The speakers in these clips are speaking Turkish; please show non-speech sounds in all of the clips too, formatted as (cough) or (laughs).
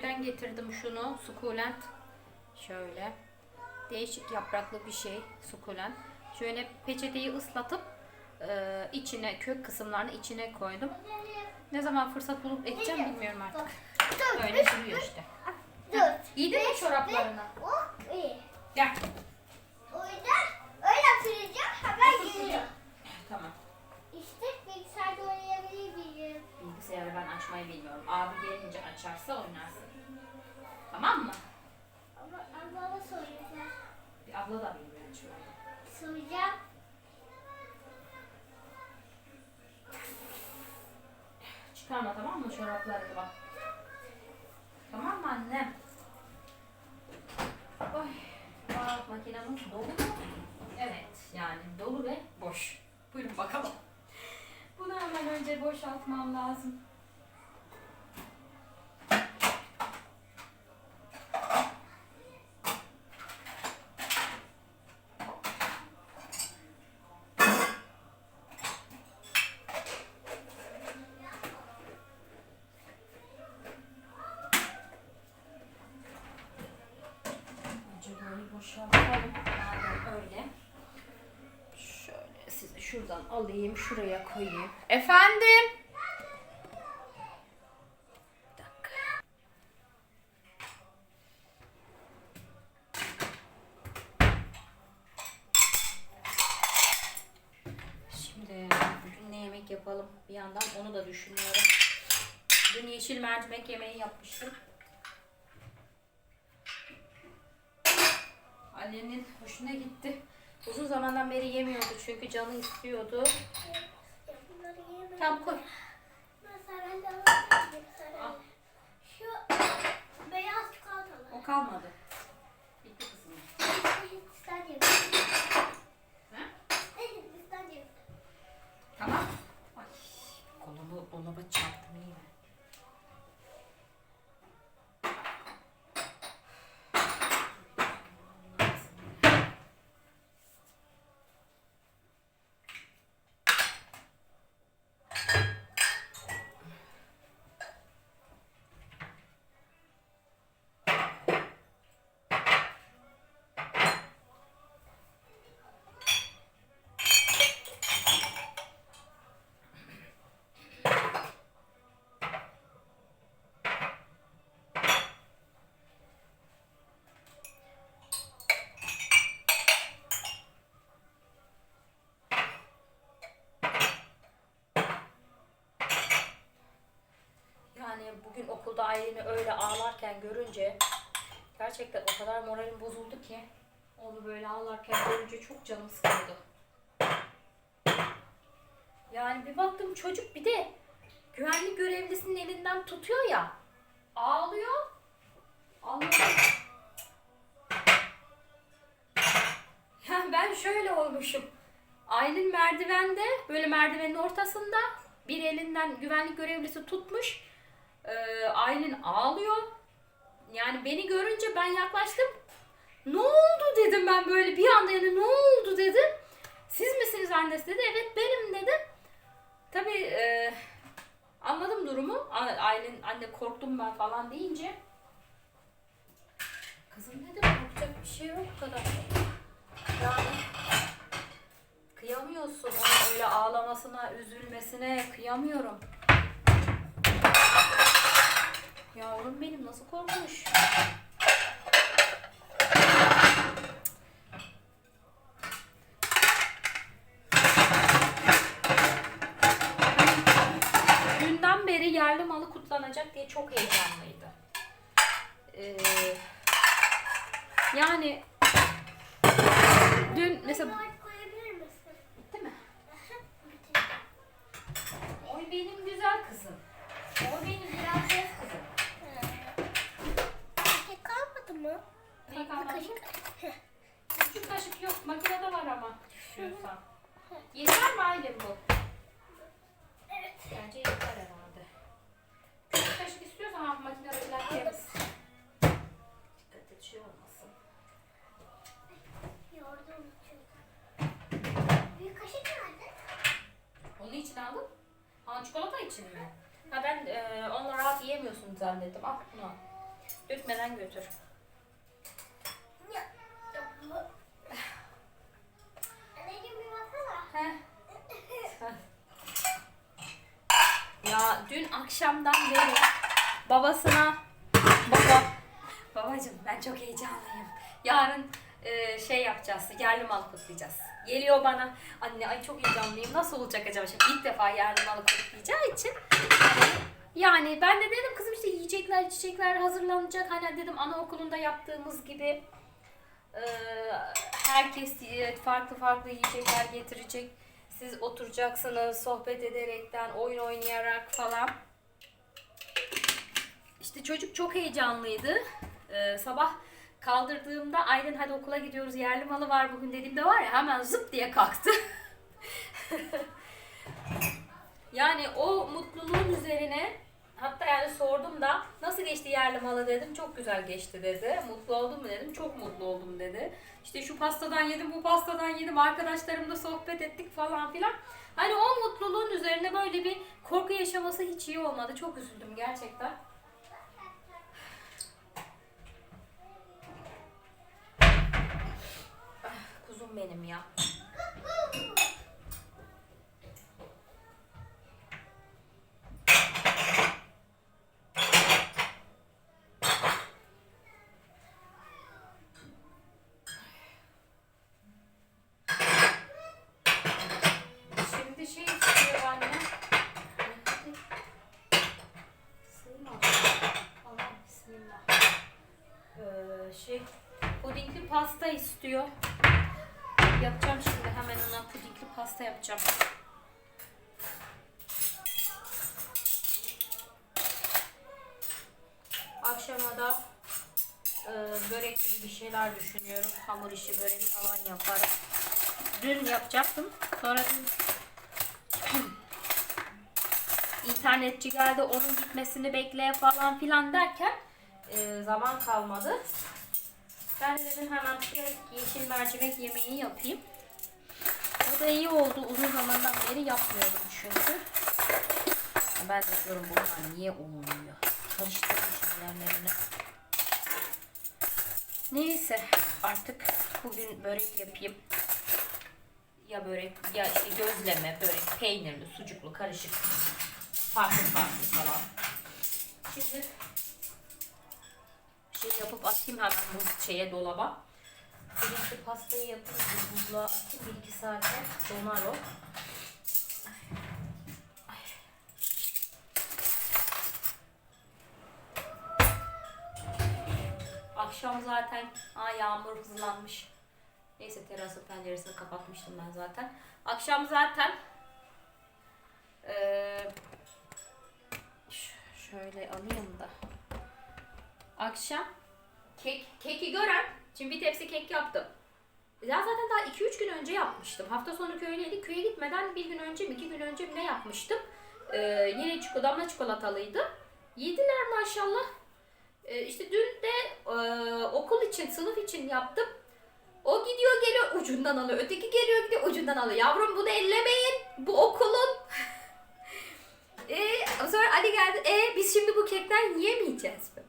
Köyden getirdim şunu. Sukulent. Şöyle. Değişik yapraklı bir şey. Sukulent. Şöyle peçeteyi ıslatıp e, içine kök kısımlarını içine koydum. Ne zaman fırsat bulup ekeceğim bilmiyorum artık. Öyle duruyor işte. Bak makinamız dolu mu? Evet yani dolu ve boş. Buyurun bakalım. Bunu hemen önce boşaltmam lazım. Önce böyle boşaltalım. Madem öyle. Şöyle sizi şuradan alayım, şuraya koyayım. Efendim? Bir dakika. Şimdi ne yemek yapalım? Bir yandan onu da düşünüyorum. Dün yeşil mercimek yemeği yapmıştım. Annenin hoşuna gitti. Uzun zamandan beri yemiyordu çünkü canı istiyordu. Tamam koy. Mesela ben de alabilirim sana. Al. Şu beyaz çikolatalı. O kalmadı. Bitti kızım. İstediğim. Ha? İstediğim. Tamam. Ay, kolumu dolaba çarptım iyi mi? Yani bugün okulda Aylin'i öyle ağlarken görünce gerçekten o kadar moralim bozuldu ki onu böyle ağlarken görünce çok canım sıkıldı. Yani bir baktım çocuk bir de güvenlik görevlisinin elinden tutuyor ya. Ağlıyor. Allah'ım. Ya ben şöyle olmuşum. Aylin merdivende, böyle merdivenin ortasında bir elinden güvenlik görevlisi tutmuş. Ee, Aylin ağlıyor. Yani beni görünce ben yaklaştım. Ne oldu dedim ben böyle bir anda yani ne oldu dedim. Siz misiniz annesi dedi. Evet benim dedim. Tabii e, anladım durumu. Aylin anne korktum ben falan deyince. Kızım dedim korkacak bir şey yok bu kadar. Yani kıyamıyorsun onun öyle ağlamasına, üzülmesine kıyamıyorum. Yavrum benim nasıl korkmuş. Dünden beri yerli malı kutlanacak diye çok heyecanlıydı. Ee, yani dün mesela mi? Oy benim güzel kızım. Oy benim prenses Ne kalmadı? Küçük kaşık yok. Makinede var ama. Düşünüyorsan. Yeter mi ailem bu? Evet. Bence yeter herhalde. Küçük kaşık istiyorsan abi makinede biraz temiz. Dikkat et şey olmasın. Yoğurdu. Büyük kaşık nerede? Onun için aldım. Ha çikolata için mi? Ha ben e, onunla rahat yiyemiyorsun zannettim. Al bunu. al. Dökmeden götür. Anneciğim bir baksana. Heh. Ya dün akşamdan beri babasına baba babacım ben çok heyecanlıyım. Yarın e, şey yapacağız. Yerli mal kutlayacağız. Geliyor bana anne ay çok heyecanlıyım. Nasıl olacak acaba? Şimdi ilk defa yerli malı kutlayacağı için yani ben de dedim kızım işte yiyecekler içecekler hazırlanacak. Hani dedim anaokulunda yaptığımız gibi e, herkes farklı farklı yiyecekler getirecek. Siz oturacaksınız sohbet ederekten, oyun oynayarak falan. İşte çocuk çok heyecanlıydı. Ee, sabah kaldırdığımda Aylin hadi okula gidiyoruz yerli malı var bugün dediğimde var ya hemen zıp diye kalktı. (laughs) yani o mutluluğun üzerine hatta yani sordum da nasıl geçti yerli malı dedim. Çok güzel geçti dedi. Mutlu oldun mu dedim. Çok mutlu oldum dedi. İşte şu pastadan yedim, bu pastadan yedim. Arkadaşlarımla sohbet ettik falan filan. Hani o mutluluğun üzerine böyle bir korku yaşaması hiç iyi olmadı. Çok üzüldüm gerçekten. Ah, Kuzum benim ya. Düşünüyorum. Hamur işi börek falan yaparım. Dün yapacaktım. Sonra dün (clears throat) internetçi geldi onun gitmesini bekle falan filan derken e, zaman kalmadı. Ben de dedim hemen yeşil mercimek yemeği yapayım. O da iyi oldu. Uzun zamandan beri yapmıyordum çünkü. Ben de diyorum bunlar niye olmuyor? Karıştırmışım yerlerini. Neyse artık bugün börek yapayım. Ya börek ya işte gözleme, börek, peynirli, sucuklu, karışık. Farklı farklı falan. Şimdi şey yapıp atayım hemen bu şeye dolaba. Birinci pastayı bir buzluğa atayım. Bir iki saate donar o. Akşam zaten aa, yağmur hızlanmış. Neyse terası penceresini kapatmıştım ben zaten. Akşam zaten eee, ş- şöyle alayım da. Akşam kek, keki gören, şimdi bir tepsi kek yaptım. Ya zaten daha 2-3 gün önce yapmıştım. Hafta sonu köydeydik. Köye gitmeden bir gün önce mi, iki gün önce mi ne yapmıştım? Ee, yine çikolata, damla çikolatalıydı. Yediler maşallah. Ee, işte dün de e, okul için, sınıf için yaptım. O gidiyor geliyor ucundan alıyor. Öteki geliyor gidiyor ucundan alıyor. Yavrum bunu ellemeyin. Bu okulun. (laughs) e, sonra Ali geldi. E biz şimdi bu kekten yiyemeyeceğiz mi?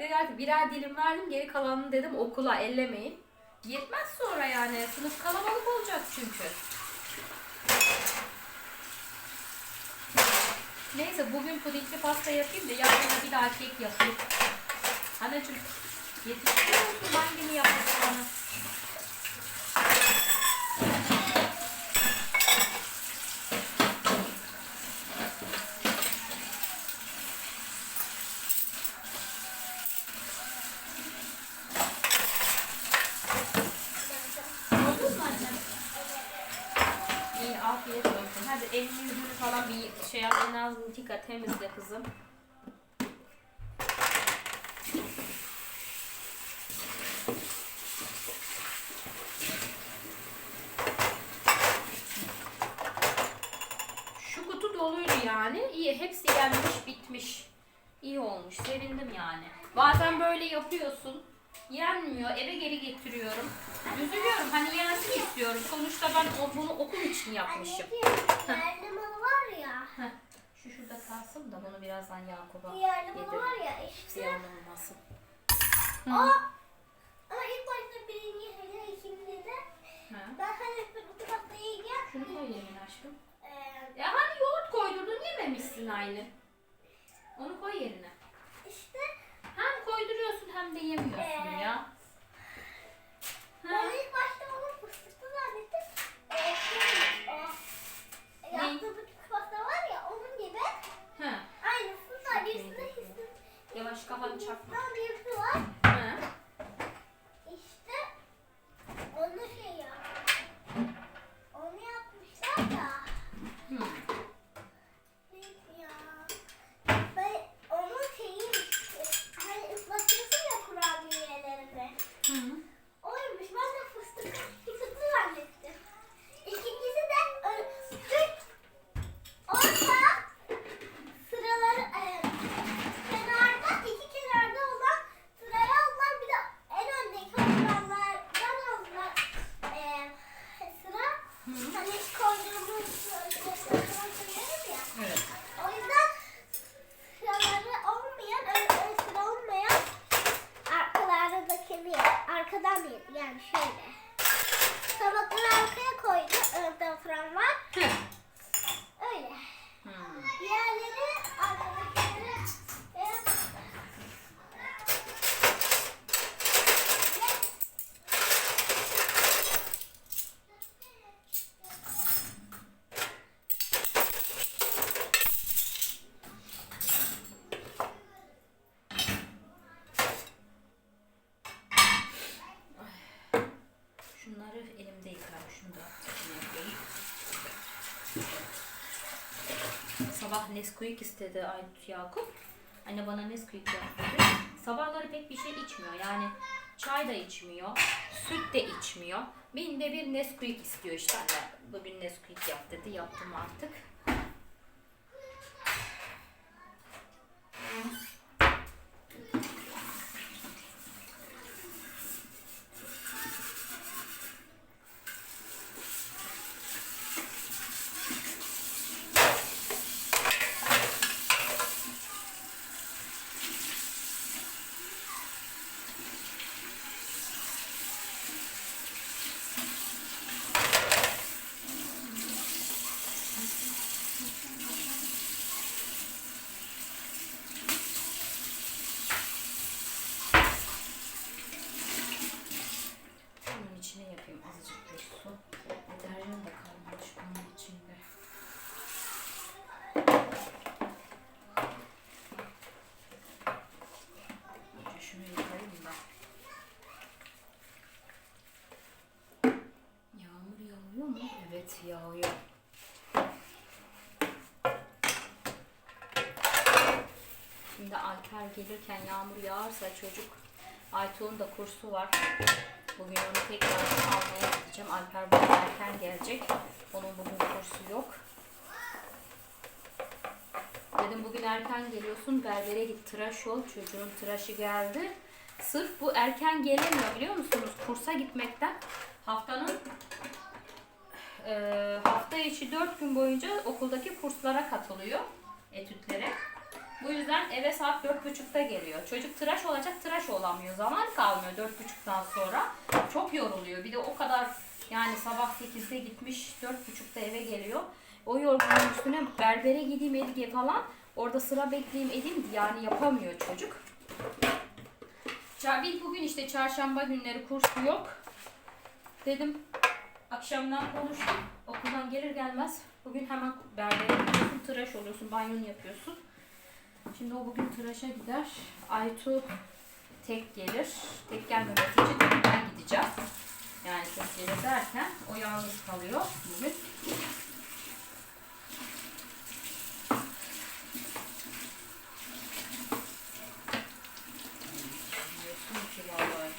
Dedi artık birer dilim verdim. Geri kalanını dedim okula ellemeyin. Yetmez sonra yani. Sınıf kalabalık olacak çünkü. Neyse bugün pudingli pasta yapayım da yarın bir daha kek yapayım. Anacığım yetiştiriyor musun? Hangini yapıyorsun bana? Hadi elini yüzünü falan bir şey yap. En ağzını yıka temizle kızım. Yani. İyi hepsi yenmiş bitmiş. İyi olmuş. Sevindim yani. Bazen böyle yapıyorsun. Yenmiyor. Eve geri getiriyorum. Üzülüyorum. Hani yensin istiyorum. Sonuçta ben bunu okul için yapmışım. Anneciğim, elmalı var ya. Heh. Şu şurada kalsın da bunu birazdan Yakup'a bunu yedirelim. var ya işte. Ziyan olmasın. O ama ilk başta birinci hele ikinci de Ha. ben hani bu tatlıyı yiyeceğim. Şunu koy yerine aşkım. Ee, Ya hani yoğurt yememişsin Aylin. Onu koy yerine. işte Hem koyduruyorsun hem de yemiyorsun Ee, ya. ben Ha. ilk başta onu fıstıklı zannettim. Ee, o. Ne? Yaptığımız pasta var ya onun gibi üstüne çok iyi. hissediyorum. Yavaş kafanı çarpma. bir var. Ha. İşte onu şey ya. Onu yapmışlar da. Hı. Neydi ya? Ben onun şeyi hani ıslatıyorsun ya kurabiyelerini. Hı. Oymuş. Ben de fıstık fıstıklı zannettim. İkincisi de e, Türk orta sıraları e, kenarda iki kenarda olan sıraya aldılar. Bir de en öndeki oturanlardan aldılar. E, sıra hani koyduğumuz söyleriz ya. Evet. O yüzden sıraları olmayan, ön, ön sıra olmayan arkalardakini arkadan bir yani şöyle. Tabakları arkaya koydu, önde oturan var. Hı. Öyle. Hı. Diğerleri arkadakileri beyaz. Şunları elimde yıkarım. Şunu da içine yapayım. Sabah Nesquik istedi Aytut Yakup. Anne bana Nesquik yap. Sabahları pek bir şey içmiyor. Yani çay da içmiyor. Süt de içmiyor. Binde bir Nesquik istiyor işte. Anne bugün Nesquik yap dedi. Yaptım artık. Bunun içine yapayım azıcık bir su. Deterjan da kalmamış bunun içinde. Önce şunu yıkayayım da. Yağmur yağıyor mu? Evet yağıyor. Şimdi Alper gelirken yağmur yağarsa çocuk Aytuğ'un da kursu var. Bugün onu tekrar almaya gideceğim. Alper bugün erken gelecek. Onun bugün kursu yok. Dedim bugün erken geliyorsun berbere git tıraş ol. Çocuğun tıraşı geldi. Sırf bu erken gelemiyor biliyor musunuz? Kursa gitmekten haftanın eee, hafta içi 4 gün boyunca okuldaki kurslara katılıyor. Etütlere. Bu yüzden eve saat dört buçukta geliyor. Çocuk tıraş olacak, tıraş olamıyor. Zaman kalmıyor dört buçuktan sonra. Çok yoruluyor. Bir de o kadar yani sabah 8'de gitmiş, dört buçukta eve geliyor. O yorgunluğun üstüne berbere gideyim Edge falan. Orada sıra bekleyeyim edeyim yani yapamıyor çocuk. Çarbil bugün işte çarşamba günleri kursu yok. Dedim akşamdan konuştum. Okuldan gelir gelmez bugün hemen berbere gidiyorsun, tıraş oluyorsun, banyonu yapıyorsun. Şimdi o bugün tıraşa gider. Aytu tek gelir. Tek gelmemesi için ben gideceğim. Yani tek gelir derken o yalnız kalıyor bugün. Diyorsun ki vallahi.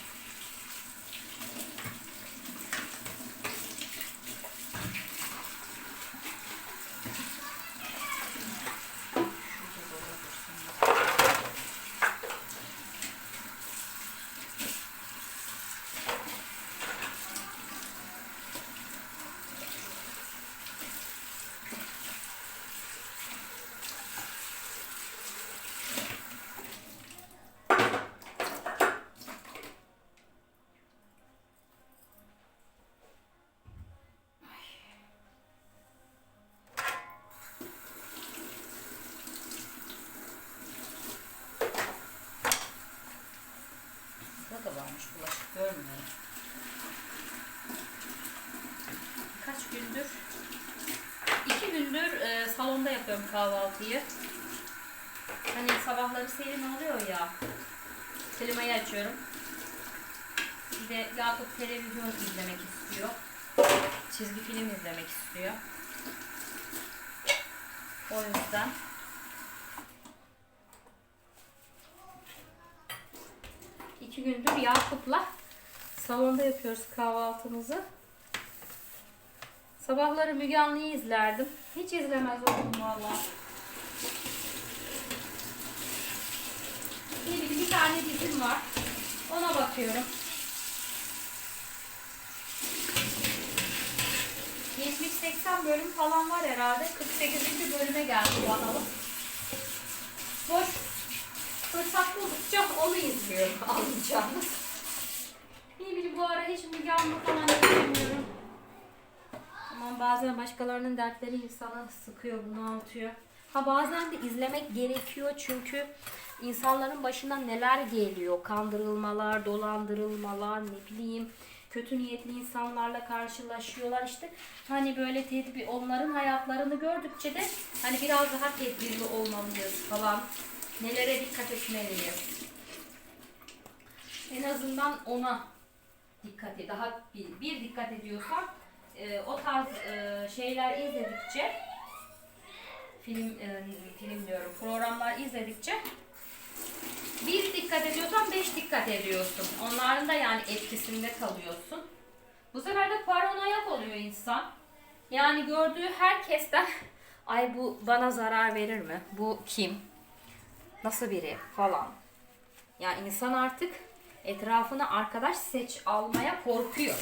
Şurada dolapırsın. görmüyorum. Kaç gündür? iki gündür e, salonda yapıyorum kahvaltıyı. Hani sabahları serin oluyor ya. Klimayı açıyorum. Bir de Yakup televizyon izlemek istiyor. Çizgi film izlemek istiyor. O yüzden iki gündür Yakup'la salonda yapıyoruz kahvaltımızı. Sabahları Müge Anlı'yı izlerdim. Hiç izlemez oldum valla. Bir, bir tane dizim var. Ona bakıyorum. 70-80 bölüm falan var herhalde. 48. bölüme geldi bana. Boş fırsat buldukça onu izliyorum (laughs) anlayacağınız. Ne bileyim bu ara hiç Müge Anlı falan izlemiyorum. Ama bazen başkalarının dertleri insanı sıkıyor, bunaltıyor. Ha bazen de izlemek gerekiyor çünkü insanların başına neler geliyor. Kandırılmalar, dolandırılmalar, ne bileyim kötü niyetli insanlarla karşılaşıyorlar işte. Hani böyle tedbir onların hayatlarını gördükçe de hani biraz daha tedbirli olmalıyız falan. Nelere dikkat etmeliyiz. En azından ona dikkat et. Daha bir, bir dikkat ediyorsan e, o tarz e, şeyler izledikçe film e, film diyorum programlar izledikçe bir dikkat ediyorsan beş dikkat ediyorsun. Onların da yani etkisinde kalıyorsun. Bu sefer de paranoyak oluyor insan. Yani gördüğü herkesten (laughs) ay bu bana zarar verir mi? Bu kim? Nasıl biri falan. Yani insan artık etrafına arkadaş seç almaya korkuyor.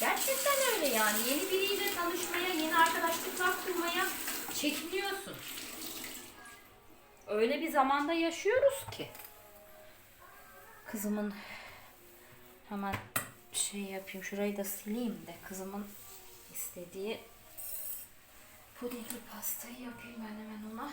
Gerçekten öyle yani. Yeni biriyle tanışmaya, yeni arkadaşlıklar kurmaya çekiniyorsun. Öyle bir zamanda yaşıyoruz ki. Kızımın hemen şey yapayım. Şurayı da sileyim de kızımın istediği pudingli pastayı yapayım ben hemen ona.